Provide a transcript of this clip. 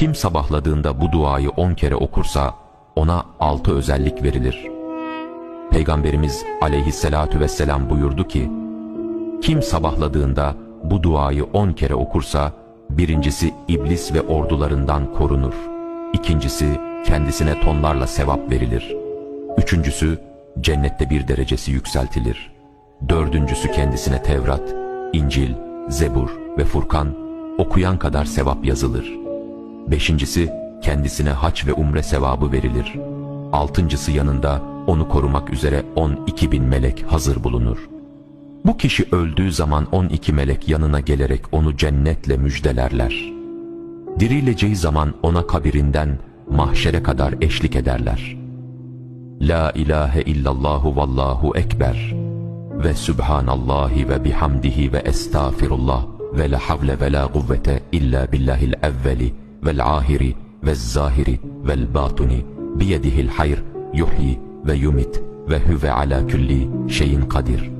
Kim sabahladığında bu duayı on kere okursa ona altı özellik verilir. Peygamberimiz aleyhissalatu vesselam buyurdu ki, Kim sabahladığında bu duayı on kere okursa, birincisi iblis ve ordularından korunur. İkincisi kendisine tonlarla sevap verilir. Üçüncüsü cennette bir derecesi yükseltilir. Dördüncüsü kendisine Tevrat, İncil, Zebur ve Furkan okuyan kadar sevap yazılır. Beşincisi kendisine haç ve umre sevabı verilir. Altıncısı yanında onu korumak üzere 12 bin melek hazır bulunur. Bu kişi öldüğü zaman 12 melek yanına gelerek onu cennetle müjdelerler. Dirileceği zaman ona kabirinden mahşere kadar eşlik ederler. La ilahe illallahu vallahu ekber ve subhanallahi ve bihamdihi ve estağfirullah ve la havle ve la kuvvete illa billahil evveli والعاهر والزاهر والباطن بيده الحير يحيي ويمت وهو على كل شيء قدير.